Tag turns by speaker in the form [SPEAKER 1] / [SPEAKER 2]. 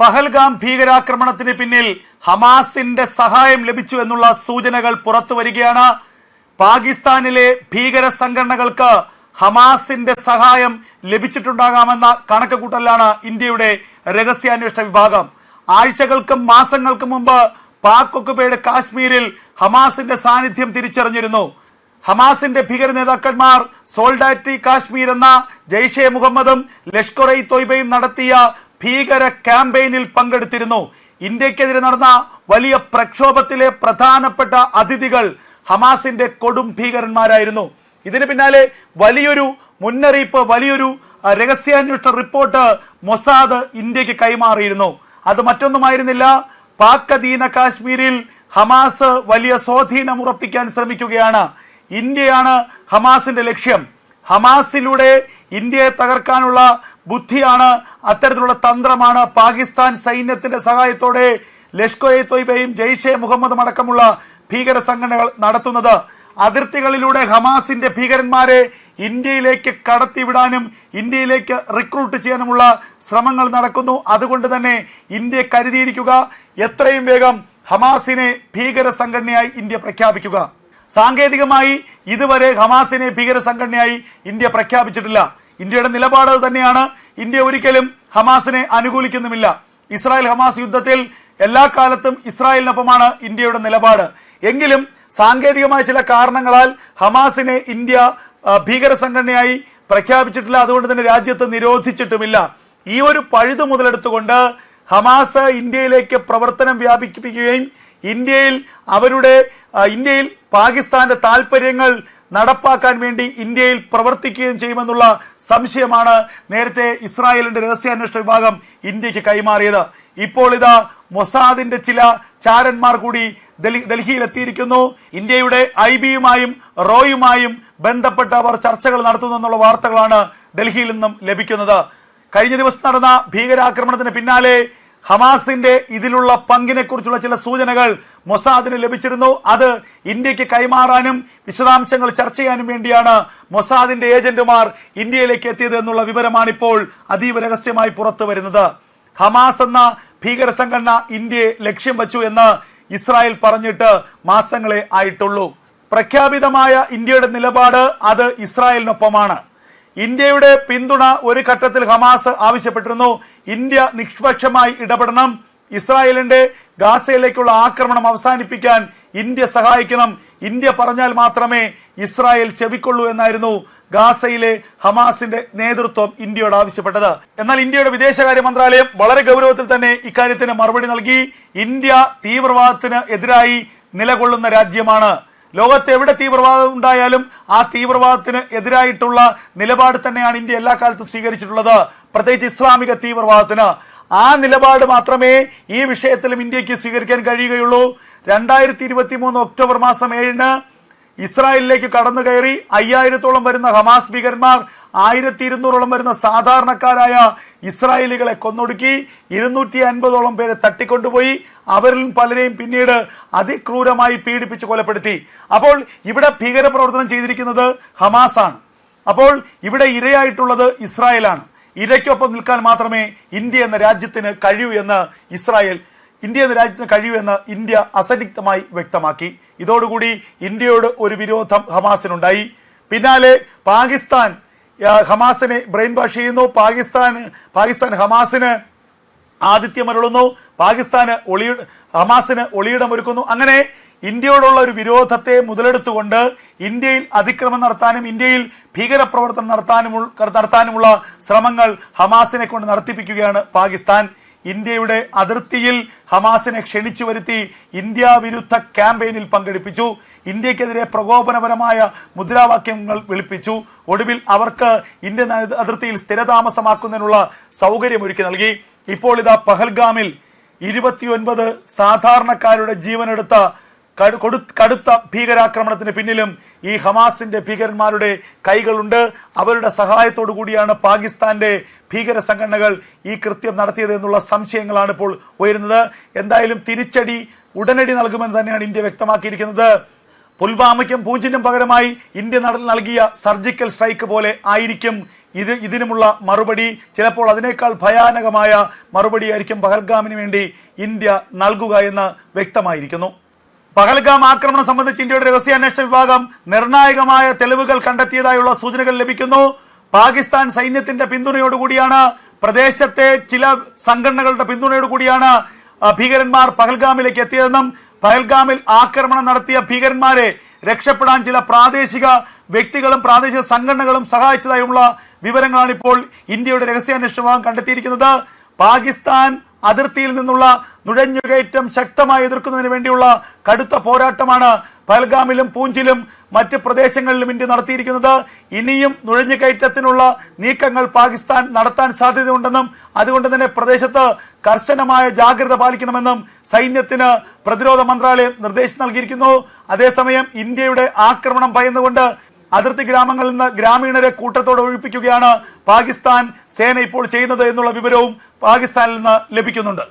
[SPEAKER 1] പഹൽഗാം ഭീകരാക്രമണത്തിന് പിന്നിൽ ഹമാസിന്റെ സഹായം ലഭിച്ചു എന്നുള്ള സൂചനകൾ പുറത്തു വരികയാണ്. പാകിസ്ഥാനിലെ ഭീകര സംഘടനകൾക്ക് ഹമാസിന്റെ സഹായം ലഭിച്ചിട്ടുണ്ടാകാമെന്ന കണക്ക് കൂട്ടലാണ് ഇന്ത്യയുടെ രഹസ്യാന്വേഷണ വിഭാഗം. ആഴ്ചകൾക്കും മാസങ്ങൾക്കും മുമ്പ് പാക് ഒക്കുപേട് കാശ്മീരിൽ ഹമാസിന്റെ സാന്നിധ്യം തിരിച്ചറിഞ്ഞിരുന്നു. ഹമാസിന്റെ ഭീകര നേതാക്കന്മാർ സോൾഡാറ്റി കാശ്മീർ എന്ന ജെയ്ഷെ മുഹമ്മദും ലഷ്കർ ഇ തൊയ്ബയും നടത്തിയ ഭീകര ക്യാമ്പയിനിൽ പങ്കെടുത്തിരുന്നു. ഇന്ത്യക്കെതിരെ നടന്ന വലിയ പ്രക്ഷോഭത്തിലെ പ്രധാനപ്പെട്ട അതിഥികൾ ഹമാസിന്റെ കൊടും ഭീകരന്മാരായിരുന്നു. ഇതിന് പിന്നാലെ വലിയൊരു മുന്നറിയിപ്പ് വലിയൊരു രഹസ്യാന്വേഷണ റിപ്പോർട്ട് മൊസാദ് ഇന്ത്യയ്ക്ക് കൈമാറിയിരുന്നു. അത് മറ്റൊന്നുമായിരുന്നില്ല. പാക് അധീന കാശ്മീരിൽ ഹമാസ് വലിയ സ്വാധീനം ഉറപ്പിക്കാൻ ശ്രമിക്കുകയാണ്. ഇന്ത്യയാണ് ഹമാസിന്റെ ലക്ഷ്യം. ഹമാസിലൂടെ ഇന്ത്യയെ തകർക്കാനുള്ള ബുദ്ധിയാണ് അത്തരത്തിലുള്ള തന്ത്രമാണ് പാകിസ്ഥാൻ സൈന്യത്തിന്റെ സഹായത്തോടെ ലഷ്കർ എ തൊയ്ബയും ജെയ്ഷെ മുഹമ്മദും അടക്കമുള്ള ഭീകര സംഘടനകൾ നടത്തുന്നത്. അതിർത്തികളിലൂടെ ഹമാസിന്റെ ഭീകരന്മാരെ ഇന്ത്യയിലേക്ക് കടത്തിവിടാനും ഇന്ത്യയിലേക്ക് റിക്രൂട്ട് ചെയ്യാനുമുള്ള ശ്രമങ്ങൾ നടക്കുന്നു. അതുകൊണ്ട് തന്നെ ഇന്ത്യ കരുതിയിരിക്കുക എത്രയും വേഗം ഹമാസിനെ ഭീകര സംഘടനയായി ഇന്ത്യ പ്രഖ്യാപിക്കുക. സാങ്കേതികമായി ഇതുവരെ ഹമാസിനെ ഭീകര സംഘടനയായി ഇന്ത്യ പ്രഖ്യാപിച്ചിട്ടില്ല. ഇന്ത്യയുടെ നിലപാട് തന്നെയാണ്. ഇന്ത്യ ഒരിക്കലും ഹമാസിനെ അനുകൂലിക്കുന്നുമില്ല. ഇസ്രായേൽ ഹമാസ് യുദ്ധത്തിൽ എല്ലാ കാലത്തും ഇസ്രായേലിനൊപ്പമാണ് ഇന്ത്യയുടെ നിലപാട്. എങ്കിലും സാങ്കേതികമായ ചില കാരണങ്ങളാൽ ഹമാസിനെ ഇന്ത്യ ഭീകര സംഘടനയായി പ്രഖ്യാപിച്ചിട്ടില്ല. അതുകൊണ്ട് തന്നെ രാജ്യത്ത് നിരോധിച്ചിട്ടുമില്ല. ഈ ഒരു പഴുത് മുതലെടുത്തുകൊണ്ട് ഹമാസ് ഇന്ത്യയിലേക്ക് പ്രവർത്തനം വ്യാപിപ്പിക്കുകയും ഇന്ത്യയിൽ അവരുടെ ഇന്ത്യയിൽ പാകിസ്ഥാന്റെ താല്പര്യങ്ങൾ നടപ്പാക്കാൻ വേണ്ടി ഇന്ത്യയിൽ പ്രവർത്തിക്കുകയും ചെയ്യുമെന്നുള്ള സംശയമാണ് നേരത്തെ ഇസ്രായേലിന്റെ രഹസ്യാന്വേഷണ വിഭാഗം ഇന്ത്യയ്ക്ക് കൈമാറിയത്. ഇപ്പോൾ ഇതാ മൊസാദിന്റെ ചില ചാരന്മാർ കൂടി ഡൽഹിയിൽ എത്തിയിരിക്കുന്നു. ഇന്ത്യയുടെ ഐ ബിയുമായും റോയുമായും ബന്ധപ്പെട്ട് അവർ ചർച്ചകൾ നടത്തുന്നു എന്നുള്ള വാർത്തകളാണ് ഡൽഹിയിൽ നിന്നും ലഭിക്കുന്നത്. കഴിഞ്ഞ ദിവസം നടന്ന ഭീകരാക്രമണത്തിന് പിന്നാലെ ഹമാസിന്റെ ഇതിലുള്ള പങ്കിനെ കുറിച്ചുള്ള ചില സൂചനകൾ മൊസാദിന് ലഭിച്ചിരുന്നു. അത് ഇന്ത്യയ്ക്ക് കൈമാറാനും വിശദാംശങ്ങൾ ചർച്ച ചെയ്യാനും വേണ്ടിയാണ് മൊസാദിന്റെ ഏജന്റുമാർ ഇന്ത്യയിലേക്ക് എത്തിയത് എന്നുള്ള വിവരമാണ് ഇപ്പോൾ അതീവ രഹസ്യമായി പുറത്തു വരുന്നത്. ഹമാസ് എന്ന ഭീകര സംഘടന ഇന്ത്യയെ ലക്ഷ്യം വച്ചു എന്ന് ഇസ്രായേൽ പറഞ്ഞിട്ട് മാസങ്ങളെ ആയിട്ടുള്ളൂ. പ്രഖ്യാപിതമായ ഇന്ത്യയുടെ നിലപാട് അത് ഇസ്രായേലിനൊപ്പമാണ്. ഇന്ത്യയുടെ പിന്തുണ ഒരു ഘട്ടത്തിൽ ഹമാസ് ആവശ്യപ്പെട്ടിരുന്നു. ഇന്ത്യ നിഷ്പക്ഷമായി ഇടപെടണം. ഇസ്രായേലിന്റെ ഗാസയിലേക്കുള്ള ആക്രമണം അവസാനിപ്പിക്കാൻ ഇന്ത്യ സഹായിക്കണം. ഇന്ത്യ പറഞ്ഞാൽ മാത്രമേ ഇസ്രായേൽ ചെവിക്കൊള്ളൂ എന്നായിരുന്നു ഗാസയിലെ ഹമാസിന്റെ നേതൃത്വം ഇന്ത്യയോട് ആവശ്യപ്പെട്ടത്. എന്നാൽ ഇന്ത്യയുടെ വിദേശകാര്യ മന്ത്രാലയം വളരെ ഗൗരവത്തിൽ തന്നെ ഇക്കാര്യത്തിന് മറുപടി നൽകി. ഇന്ത്യ തീവ്രവാദത്തിന് എതിരായി നിലകൊള്ളുന്ന രാജ്യമാണ് ലോകത്ത് എവിടെ തീവ്രവാദം ഉണ്ടായാലും ആ തീവ്രവാദത്തിന് എതിരായിട്ടുള്ള നിലപാട് തന്നെയാണ് ഇന്ത്യ എല്ലാ കാലത്തും സ്വീകരിച്ചിട്ടുള്ളത്. പ്രത്യേകിച്ച് ഇസ്ലാമിക തീവ്രവാദത്തിന്. ആ നിലപാട് മാത്രമേ ഈ വിഷയത്തിലും ഇന്ത്യയ്ക്ക് സ്വീകരിക്കാൻ കഴിയുകയുള്ളൂ. രണ്ടായിരത്തി ഇരുപത്തി മൂന്ന് ഒക്ടോബർ മാസം ഏഴിന് ഇസ്രായേലിലേക്ക് കടന്നു കയറി അയ്യായിരത്തോളം വരുന്ന ഹമാസ് ഭീകരന്മാർ ആയിരത്തി ഇരുന്നൂറോളം വരുന്ന സാധാരണക്കാരായ ഇസ്രായേലികളെ കൊന്നൊടുക്കി ഇരുന്നൂറ്റി അൻപതോളം പേരെ തട്ടിക്കൊണ്ടുപോയി അവരിൽ പലരെയും പിന്നീട് അതിക്രൂരമായി പീഡിപ്പിച്ച് കൊലപ്പെടുത്തി. അപ്പോൾ ഇവിടെ ഭീകരപ്രവർത്തനം ചെയ്തിരിക്കുന്നത് ഹമാസാണ്. അപ്പോൾ ഇവിടെ ഇരയായിട്ടുള്ളത് ഇസ്രായേലാണ്. ഇരയ്ക്കൊപ്പം നിൽക്കാൻ മാത്രമേ ഇന്ത്യ എന്ന രാജ്യത്തിന് കഴിയൂ എന്ന് ഇസ്രായേൽ ഇന്ത്യ രാജ്യത്തിന് കഴിയുമെന്ന് ഇന്ത്യ അസന്നിഗ്ധമായി വ്യക്തമാക്കി. ഇതോടുകൂടി ഇന്ത്യയോട് ഒരു വിരോധം ഹമാസിനുണ്ടായി. പിന്നാലെ പാകിസ്ഥാൻ ഹമാസിനെ ബ്രെയിൻ വാഷ് ചെയ്യുന്നു. പാകിസ്ഥാൻ പാകിസ്ഥാൻ ഹമാസിന് ആതിഥ്യമരുളുന്നു പാകിസ്ഥാന് ഒളി ഹമാസിന് ഒളിയിടം ഒരുക്കുന്നു. അങ്ങനെ ഇന്ത്യയോടുള്ള ഒരു വിരോധത്തെ മുതലെടുത്തുകൊണ്ട് ഇന്ത്യയിൽ അതിക്രമം നടത്താനും ഇന്ത്യയിൽ ഭീകരപ്രവർത്തനം നടത്താനും നടത്താനുമുള്ള ശ്രമങ്ങൾ ഹമാസിനെ കൊണ്ട് നടത്തിപ്പിക്കുകയാണ് പാകിസ്ഥാൻ. ഇന്ത്യയുടെ അതിർത്തിയിൽ ഹമാസിനെ ക്ഷണിച്ചു വരുത്തി ഇന്ത്യ വിരുദ്ധ ക്യാമ്പയിനിൽ പങ്കെടുപ്പിച്ചു. ഇന്ത്യക്കെതിരെ പ്രകോപനപരമായ മുദ്രാവാക്യങ്ങൾ വിളിപ്പിച്ചു. ഒടുവിൽ അവർക്ക് ഇന്ത്യൻ അതിർത്തിയിൽ സ്ഥിരതാമസമാക്കുന്നതിനുള്ള സൗകര്യമൊരുക്കി നൽകി. ഇപ്പോൾ ഇതാ പഹൽഗാമിൽ ഇരുപത്തിയൊൻപത് സാധാരണക്കാരുടെ ജീവനെടുത്ത കടുത്ത ഭീകരാക്രമണത്തിന് പിന്നിലും ഈ ഹമാസിന്റെ ഭീകരന്മാരുടെ കൈകളുണ്ട്. അവരുടെ സഹായത്തോടു കൂടിയാണ് പാകിസ്ഥാന്റെ ഭീകര സംഘടനകൾ ഈ കൃത്യം നടത്തിയത് എന്നുള്ള സംശയങ്ങളാണ് ഇപ്പോൾ ഉയരുന്നത്. എന്തായാലും തിരിച്ചടി ഉടനടി നൽകുമെന്ന് തന്നെയാണ് ഇന്ത്യ വ്യക്തമാക്കിയിരിക്കുന്നത്. പുൽവാമയ്ക്കും പൂഞ്ചിനും പകരമായി ഇന്ത്യ നൽകിയ സർജിക്കൽ സ്ട്രൈക്ക് പോലെ ആയിരിക്കും ഇത് ഇതിനുമുള്ള മറുപടി. ചിലപ്പോൾ അതിനേക്കാൾ ഭയാനകമായ മറുപടിയായിരിക്കും പഹൽഗാമിന് വേണ്ടി ഇന്ത്യ നൽകുക എന്ന് വ്യക്തമായിരിക്കുന്നു. പഹൽഗാം ആക്രമണം സംബന്ധിച്ച് ഇന്ത്യയുടെ രഹസ്യാന്വേഷണ വിഭാഗം നിർണായകമായ തെളിവുകൾ കണ്ടെത്തിയതായുള്ള സൂചനകൾ ലഭിക്കുന്നു. പാകിസ്ഥാൻ സൈന്യത്തിന്റെ പിന്തുണയോടുകൂടിയാണ് പ്രദേശത്തെ ചില സംഘടനകളുടെ പിന്തുണയോടുകൂടിയാണ് ഭീകരന്മാർ പഹൽഗാമിലേക്ക് എത്തിയതെന്നും പഹൽഗാമിൽ ആക്രമണം നടത്തിയ ഭീകരന്മാരെ രക്ഷപ്പെടാൻ ചില പ്രാദേശിക വ്യക്തികളും പ്രാദേശിക സംഘടനകളും സഹായിച്ചതായുള്ള വിവരങ്ങളാണ് ഇപ്പോൾ ഇന്ത്യയുടെ രഹസ്യാന്വേഷണ വിഭാഗം കണ്ടെത്തിയിരിക്കുന്നത്. പാകിസ്ഥാൻ അതിർത്തിയിൽ നിന്നുള്ള നുഴഞ്ഞുകയറ്റം ശക്തമായി എതിർക്കുന്നതിന് വേണ്ടിയുള്ള കടുത്ത പോരാട്ടമാണ് പഹൽഗാമിലും പൂഞ്ചിലും മറ്റ് പ്രദേശങ്ങളിലും ഇന്ത്യ നടത്തിയിരിക്കുന്നത്. ഇനിയും നുഴഞ്ഞുകയറ്റത്തിനുള്ള നീക്കങ്ങൾ പാകിസ്ഥാൻ നടത്താൻ സാധ്യതയുണ്ടെന്നും അതുകൊണ്ട് തന്നെ പ്രദേശത്ത് കർശനമായ ജാഗ്രത പാലിക്കണമെന്നും സൈന്യത്തിന് പ്രതിരോധ മന്ത്രാലയം നിർദ്ദേശം നൽകിയിരിക്കുന്നു. അതേസമയം ഇന്ത്യയുടെ ആക്രമണം ഭയന്നുകൊണ്ട് അതിർത്തി ഗ്രാമങ്ങളിൽ നിന്ന് ഗ്രാമീണരെ കൂട്ടത്തോടെ ഒഴിപ്പിക്കുകയാണ് പാകിസ്ഥാൻ സേന ഇപ്പോൾ ചെയ്യുന്നത് എന്നുള്ള വിവരവും പാകിസ്ഥാനിൽ നിന്ന് ലഭിക്കുന്നുണ്ട്.